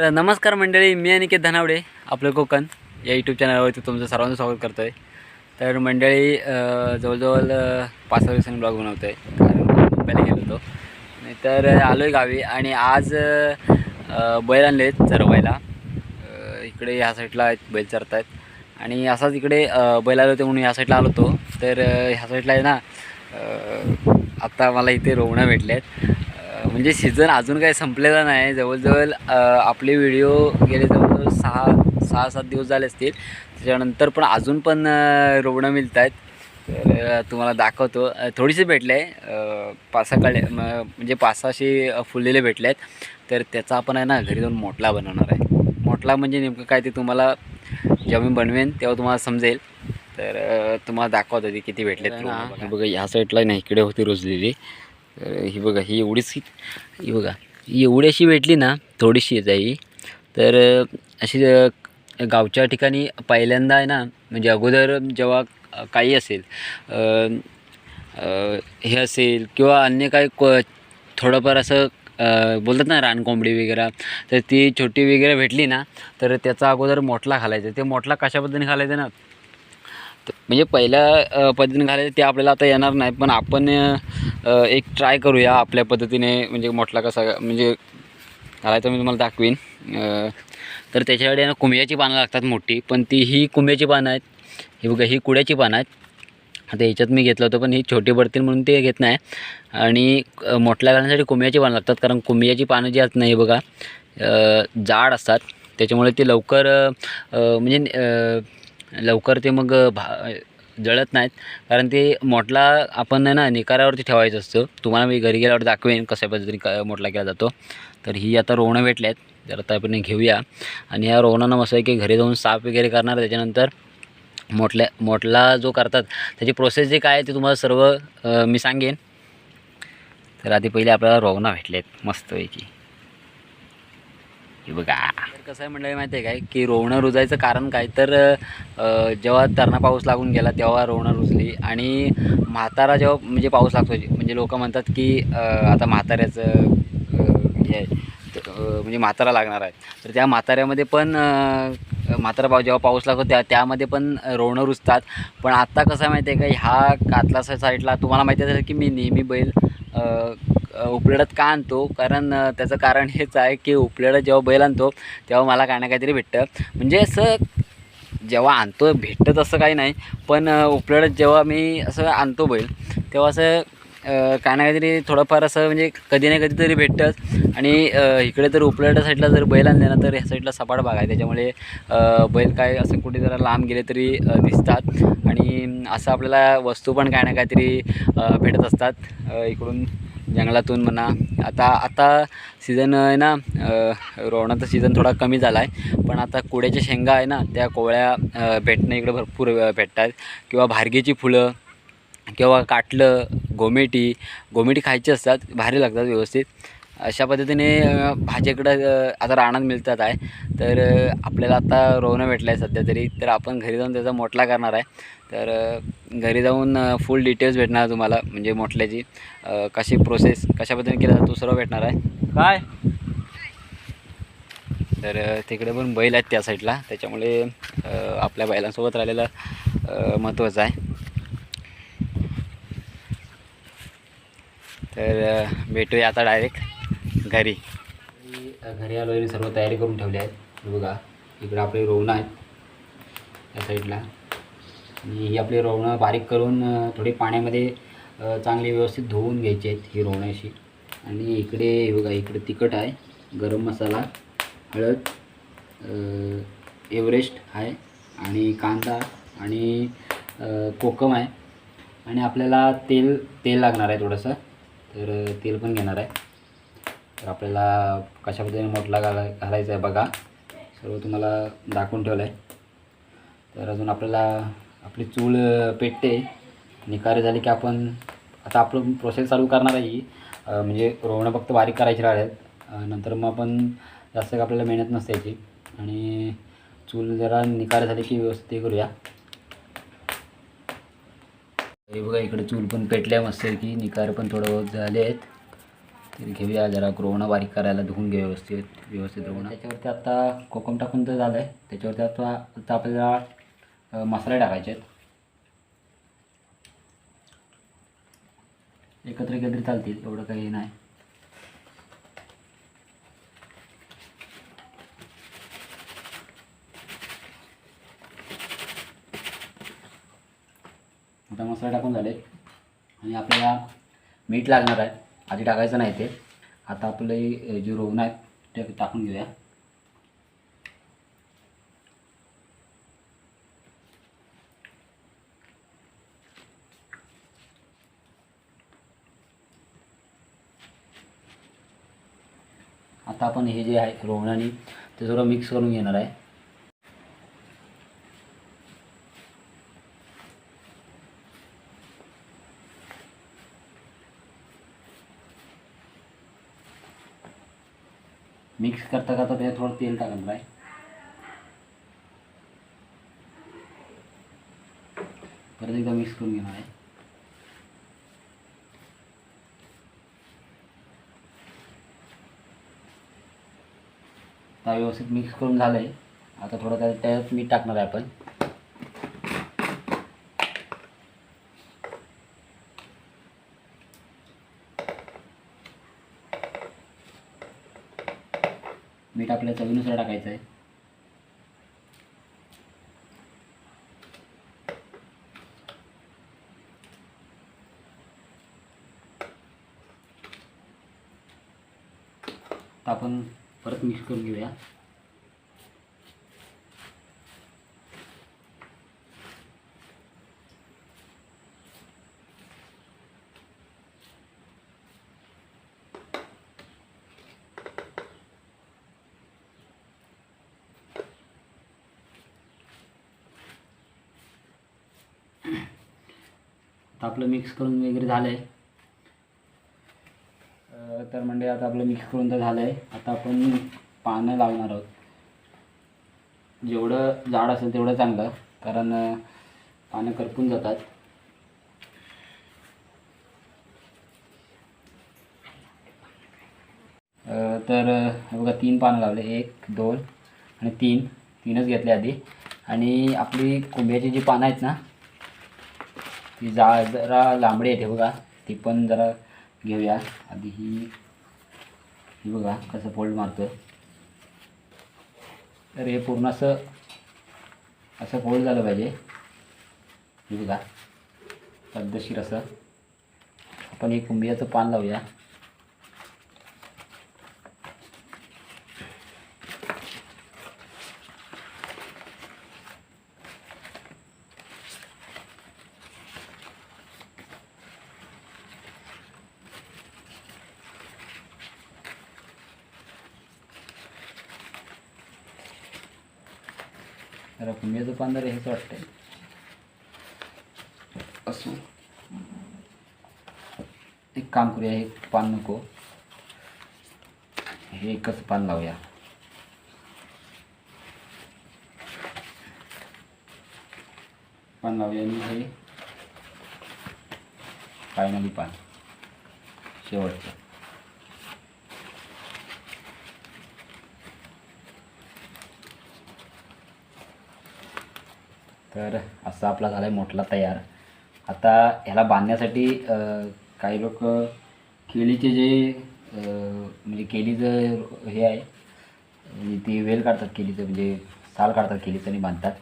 तर नमस्कार मंडळी मी अनिकेत धनावडे आपलं कोकण या यूट्यूब चॅनलवरती तुमचं सर्वांचं स्वागत करतो आहे तर मंडळी जवळजवळ पाच सहा दिवसांनी ब्लॉग बनवतो आहे कारण मुंबईला गेलो होतो. नाही तर आलो आहे गावी आणि आज बैल आणले आहेत चरवायला. इकडे ह्या साईडला आहेत बैल चरत आहेत आणि असाच इकडे बैल आले होते म्हणून ह्या साईडला आलो होतो. तर ह्या साईडला आहे ना आत्ता मला इथे रोवणं भेटले आहेत म्हणजे सीझन अजून काही संपलेला नाही. जवळजवळ आपले व्हिडिओ गेले जवळजवळ सहा सहा सात दिवस झाले असतील. त्याच्यानंतर पण अजून पण अं, रोवणं मिळत आहेत तर तुम्हाला दाखवतो. थोडीशी भेटले. आहे पाच सहा कळे म्हणजे पाच सहाशे फुललेले भेटले आहेत तर त्याचा आपण आहे ना घरी जाऊन मोटला बनवणार आहे. मोटला म्हणजे नेमकं काय ते तुम्हाला जेव्हा मी बनवेन तेव्हा तुम्हाला समजेल. तर तुम्हाला दाखवत होती किती भेटले हे बघा ह्या साईडला नाही इकडे होती रुजलेली. तर ही बघा ही एवढीच ही बघा ही एवढी अशी भेटली ना थोडीशी येत आहे ही तर अशी गावच्या ठिकाणी पहिल्यांदा आहे ना म्हणजे अगोदर जेव्हा काही असेल हे असेल किंवा अन्य काही को थोडंफार असं बोलतात ना रानकोंबडी वगैरे तर ती छोटी वगैरे भेटली ना तर त्याचा अगोदर मोठला घालायचं. ते मोठला कशा पद्धतीने घालायचं ना म्हणजे पहिल्या पद्धतीने घालायचं ते आपल्याला आता येणार नाही. पण आपण एक ट्राय करूया आपल्या पद्धतीने. म्हणजे मोठला कसा म्हणजे घालायचं मी तुम्हाला दाखवीन. तर त्याच्यासाठी ना कुंभ्याची पानं लागतात मोठी. पण ती ही कुंभ्याची पानं आहेत. ही बघा ही कुड्याची पानं आहेत. आता ह्याच्यात मी घेतलं होतं पण ही छोटी पडतील म्हणून ते घेत नाही. आणि मोठल्या घालण्यासाठी कुंभ्याची पानं लागतात. कारण कुंभ्याची पानं जी आहेत ना हे बघा जाड असतात. त्याच्यामुळे ते लवकर म्हणजे लवकर ते मग भा जळत नाहीत. कारण ते मोटला आपण ना निकारावरती ठेवायचं असतं. तुम्हाला मी घरी गेल्यावर दाखवेन कशा पद्धतीने क मोटला केला जातो. तर ही आता रोवणं भेटले आहेत तर आता आपण घेऊया. आणि ह्या रोवणांना मस्त आहे की घरी जाऊन साफ वगैरे करणार. त्याच्यानंतर मोटल्या मोटला जो करतात त्याची प्रोसेस जे काय आहे ते तुम्हाला सर्व मी सांगेन. तर आधी पहिले आपल्याला रोवणं भेटले आहेत मस्तपैकी हे बघा. तर कसं आहे म्हणलं माहिती आहे काय? की रोवणं रुजायचं कारण काय? तर जेव्हा तरणा पाऊस लागून गेला तेव्हा रोवणं रुजली. आणि म्हातारा जेव्हा म्हणजे पाऊस लागतो म्हणजे लोक म्हणतात की आता म्हाताऱ्याचं हे म्हणजे म्हातारा लागणार आहे. तर त्या म्हाताऱ्यामध्ये पण म्हातारा पाव जेव्हा पाऊस लागतो त्या त्यामध्ये पण रोवणं रुजतात. पण आत्ता कसं आहे माहिती आहे का? ह्या कातलासा साईडला तुम्हाला माहिती असेल की मी नेहमी बैल अ, उपलेडत का आणतो? कारण त्याचं कारण हेच आहे की उपलेडत जेव्हा बैल आणतो तेव्हा मला काय ना काहीतरी भेटतं. म्हणजे असं जेव्हा आणतो भेटतं तसं काही नाही पण अ, उपलेडत जेव्हा मी असं आणतो बैल तेव्हा असं काय ना काहीतरी थोडंफार असं म्हणजे कधी ना कधीतरी भेटतंच आणि इकडे तर उपलेडा साईडला जर बैल आणले ना तर ह्या साईडला सपाट भाग आहे. त्याच्यामुळे बैल काय असं कुठे जरा लांब गेले तरी दिसतात. आणि असं आपल्याला वस्तू पण काय ना काहीतरी भेटत असतात इकडून. जंगलातून म्हणा. आता आता सीझन आहे ना अ, रोवणाचा सीझन थोडा कमी झाला आहे पण आता कुड्याच्या शेंगा आहे ना त्या कोवळ्या भेटणं इकडे भरपूर भेटतात. किंवा भारगेची फुलं किंवा काटलं गोमेटी गोमेटी खायची असतात भारी लागतात व्यवस्थित. अशा पद्धतीने अ, आता रानात मिळतात आहे. तर आपल्याला आता रोवणं भेटलं आहे सध्या तरी. तर आपण घरी जाऊन त्याचा मोटला करणार आहे. तर घरी जाऊन फुल डिटेल्स भेटणार तुम्हाला म्हणजे मोटल्याची अ, कशी प्रोसेस कशा पद्धतीने केलं जातं तो सर्व भेटणार आहे. काय? तर तिकडे पण बैल आहेत त्या साईडला त्याच्यामुळे आपल्या बैलांसोबत राहिलेलं महत्त्वाचं आहे. तर भेटूया आता डायरेक्ट घरी. घरी आलो आहे सर्व तयारी करून ठेवली आहेत. बघा इकडं आपले रोवणं आहेत त्या साईडला. आणि ही आपली रोवणं बारीक करून थोडी पाण्यामध्ये चांगली व्यवस्थित धुवून घ्यायची आहेत ही रोवणं अशी. आणि इकडे बघा इकडे तिखट आहे गरम मसाला हळद एव्हरेस्ट आहे आणि कांदा आणि कोकम आहे. आणि आपल्याला तेल तेल लागणार आहे थोडंसं. तर तेल पण घेणार आहे. तर आपल्याला कशा पद्धतीने मोठला घाला घालायचा आहे बघा. सर्व तुम्हाला दाखवून ठेवलं आहे तर अजून आपल्याला आपली चूल पेटते. निकारे झाले की आपण आता आपलं प्रोसेस चालू करणार आहे म्हणजे रोवणं फक्त बारीक करायची राहिल्यात नंतर मग आपण जास्त काही आपल्याला मेहनत नसते याची. आणि चूल जरा निकारे झाली की व्यवस्थित हे करूया. हे बघा इकडे चूल पण पेटल्या मस्त की निकार पण थोडं बहुत झाले आहेत. घेऊया जरा रोवणं बारीक करायला धुवून घेऊ व्यवस्थित व्यवस्थित रोवणं त्याच्यावरती आता कोकम टाकून तर झालं आहे त्याच्यावरती आता आता आपल्याला मसाले टाकायचे आहेत. एकत्र एकत्र चालतील एवढं काही हे नाही. आता मसाला टाकून झाले आणि आपल्याला मीठ लागणार आहे. आधी टाकायचं नाही ते. आता आपले जे रोवण आहेत ते टाकून घेऊया. आता आपण हे जे आहे रोवणाने ते थोडं मिक्स करून घेणार आहे. मिक्स करता करता त्याच्यात थोडं तेल टाकणार आहे परत एकदा मिक्स करून घेणार आहे. आता व्यवस्थित मिक्स करून झालं आहे आता थोडं त्यात त्याच्यात मीठ टाकणार आहे आपण. मीठ आपल्या चवीनुसार टाकायचं आहे आपण परत मिक्स करून घेऊया. तर आपलं मिक्स करून वगैरे झालं आहे तर म्हणजे आता आपलं मिक्स करून तर झालं आहे आता आपण पानं लावणार आहोत. जेवढं जाड असेल तेवढं चांगलं कारण पानं करपून जातात. तर बघा तीन पानं लावले. एक दोन आणि तीन. तीनच घेतले आधी. आणि आपली कोंब्याची जी पानं आहेत ना ही जा जरा लांबडी आहे बघा. ती पण जरा घेऊया. आधी ही ही बघा कसं फोल्ड मारतो तर हे पूर्ण असं असं फोल्ड झालं पाहिजे. हे बघा. पद्धतशीर असं. आपण एक कुंभियाचं पान लावूया जरा कुंभियाचं पान जरा असो. एक काम करूया हे पान नको. हे एकच पान लावूया. पान लावूया आणि हे फायनली पान. शेवटचं. तर असा आपला झाला आहे मोठला तयार. आता ह्याला बांधण्यासाठी काही लोक केळीचे जे म्हणजे केळीचं हे आहे म्हणजे ती वेल काढतात केळीचं म्हणजे साल काढतात केळीचं आणि बांधतात.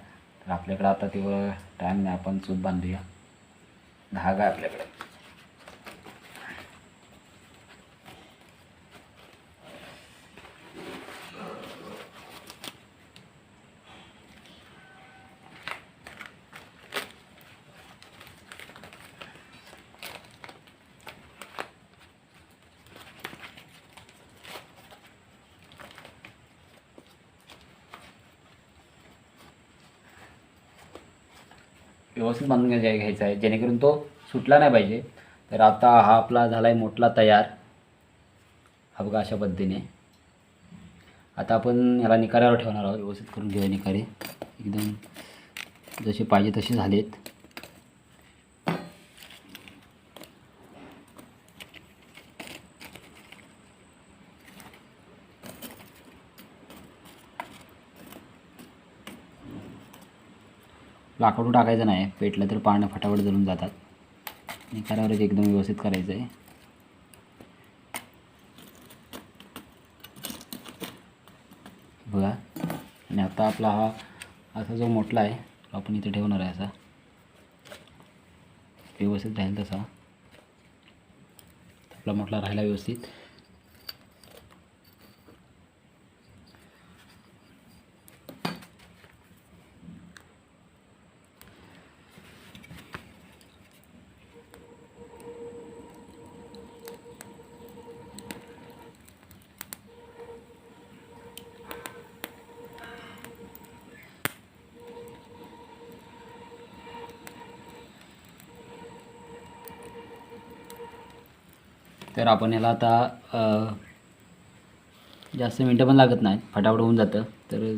तर आपल्याकडं आता तेवढं टाईम नाही आपण सूत बांधूया. धागा आहे आपल्याकडे. व्यवस्थित बांधून घ्यायचा घ्यायचा आहे. जेणेकरून तो सुटला नाही पाहिजे. तर आता हा आपला झाला आहे मोठला तयार. हा बघा अशा पद्धतीने. आता आपण ह्याला निकाऱ्यावर ठेवणार आहोत. व्यवस्थित करून घेऊया निकारे एकदम जसे पाहिजे तसे झालेत. लाकडू टाकायचं नाही. पेटलं तर पानं फटाफट जळून जातात. निकारावरच एकदम व्यवस्थित करायचं आहे. बघा. आणि आता आपला हा असा जो मोठला आहे तो आपण इथे ठेवणार आहे असा. व्यवस्थित राहील तसा. आपला मोठला राहिला व्यवस्थित. तर आपण याला आता जास्त मिनटं पण लागत नाहीत. फटाफट होऊन जातं. तर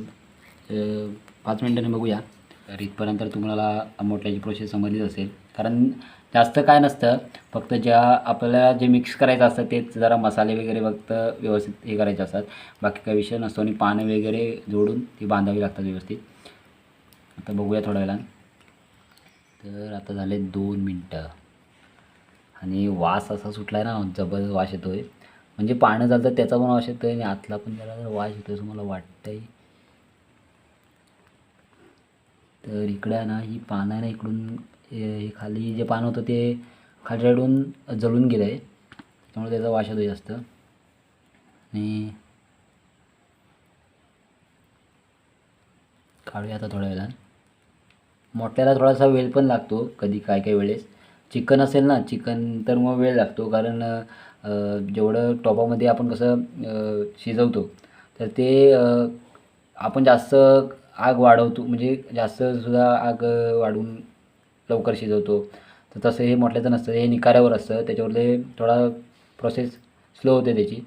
पाच मिनटांनी बघूया. तर इथपर्यंत तुम्हाला मोठ्याची प्रोसेस समजलीच असेल. कारण जास्त काय नसतं. फक्त ज्या आपल्याला जे मिक्स करायचं असतं तेच जरा मसाले वगैरे फक्त व्यवस्थित हे करायचे असतात. बाकी काही विषय नसतो. आणि पानं वगैरे जोडून ती बांधावी लागतात व्यवस्थित. आता बघूया थोड्या वेळानं. तर आता झाले दोन मिनटं. आणि वास असा सुटला आहे ना जबरदस्त वास येतो आहे म्हणजे पानं झालं तर त्याचा पण वास येतो आहे आणि आतला पण जरा वास येतो असं मला वाटतं आहे तर इकडे आहे ना ही पानं आहे ना इकडून हे हे खाली जे पान होतं ते खाली रडून जळून गेलं आहे त्यामुळे त्याचा वास येतो जास्त. आणि काढूया आता थोड्या वेळानं. मोठ्याला थोडासा वेळ पण लागतो कधी काय काय वेळेस. चिकन असेल ना चिकन तर मग वेळ लागतो. कारण जेवढं टोपामध्ये आपण कसं शिजवतो तर ते आपण जास्त आग वाढवतो. म्हणजे जास्त सुद्धा आग वाढवून लवकर शिजवतो. तर तसं हे मोठल्याचं नसतं. हे निकाऱ्यावर असतं. त्याच्यावरले थोडा प्रोसेस स्लो होते त्याची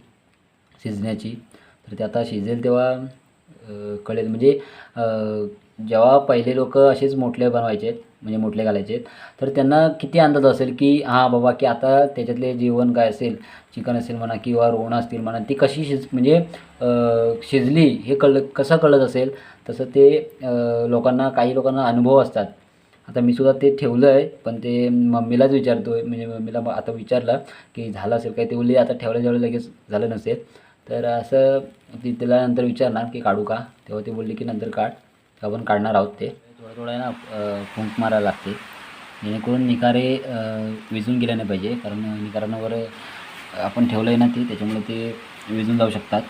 शिजण्याची. तर ते आता शिजेल तेव्हा कळेल. म्हणजे जेव्हा पहिले लोक असेच मोठले बनवायचे म्हणजे मोठले घालायचे तर त्यांना किती अंदाज असेल की हां बाबा की आता त्याच्यातले जेवण काय असेल चिकन असेल म्हणा किंवा रोण असतील म्हणा ती कशी शिज म्हणजे शिजली हे कळलं कसं कळत असेल? तसं ते लोकांना काही लोकांना अनुभव असतात. आता मी सुद्धा ते ठेवलं आहे पण ते मम्मीलाच विचारतो आहे म्हणजे मम्मीला मग आता विचारलं की झालं असेल काय ते बोलली आता ठेवल्या जेवढं लगेच झालं नसेल. तर असं ती तिला नंतर विचारणार की काढू का? तेव्हा ती बोलली की नंतर काढ आपण काढणार आहोत ते. थोडं आहे ना फुंक मारायला लागते. जेणेकरून निकारे विजून गेले नाही पाहिजे. कारण निकारांवर आपण ठेवलं आहे ना ते त्याच्यामुळे ते विजून जाऊ शकतात.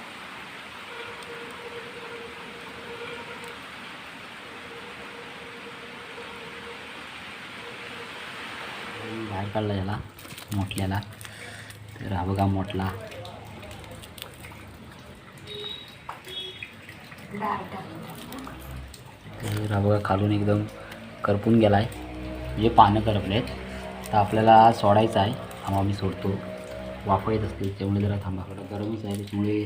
बाहेर काढला याला मोठल्याला. तर हा बघा मोठला. तर हा बघा खालून एकदम करपून गेला आहे म्हणजे पानं करपलेत तर आपल्याला सोडायचं आहे. थांबा मी सोडतो. वाफळत येत असते त्यामुळे जरा थांबा. गरमच आहे त्याच्यामुळे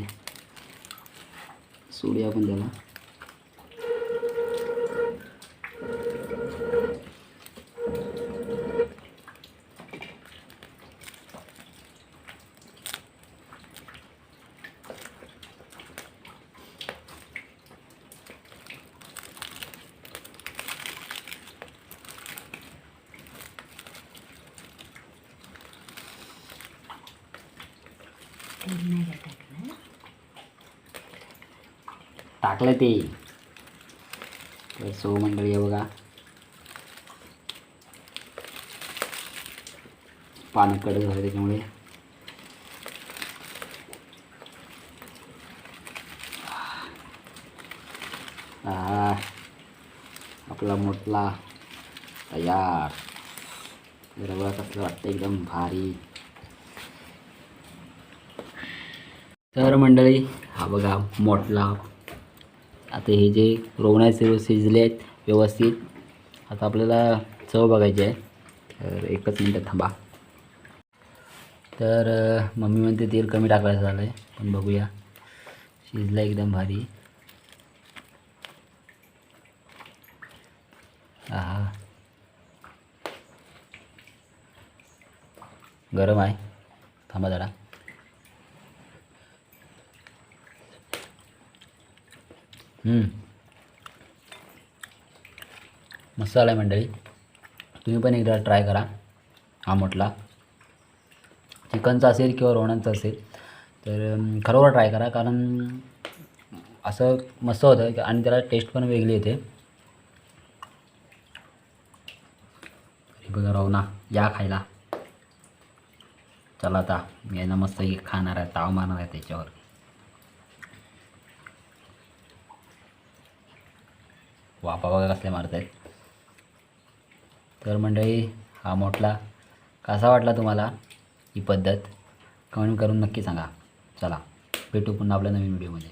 सोडूया आपण त्याला. टाकलं ते. तर सो मंडळी आहे बघा. पानं कडक झालं त्याच्यामुळे. आपला मोठला तयार. बरोबर कसलं वाटतं एकदम भारी. तर मंडळी हा बघा मोठला आता हे जे रोवण आहेत शिजले आहेत व्यवस्थित आता आपल्याला चव बघायची आहे. तर एकच मिनटं थांबा. तर मम्मी म्हणते तेल कमी टाकायचं झालं आहे पण बघूया. शिजलं एकदम भारी. हा गरम आहे. थांबा जरा. मस्त आला आहे मंडळी तुम्ही पण एकदा ट्राय करा आमटला चिकनचं चिकनचा असेल किंवा रोणांचा असेल तर खरोखर ट्राय करा कारण असं मस्त होतं आणि त्याला टेस्ट पण वेगळी येते अरे बघा रवना या खायला चला आता मी यांना मस्त हे खाणार आहे ताव मारणार आहे त्याच्यावर वापा बघा कसले मारत आहेत तर मंडळी हा मोठला कसा वाटला तुम्हाला ही पद्धत? कमेंट करून नक्की सांगा. चला भेटू पुन्हा आपल्या नवीन व्हिडिओमध्ये.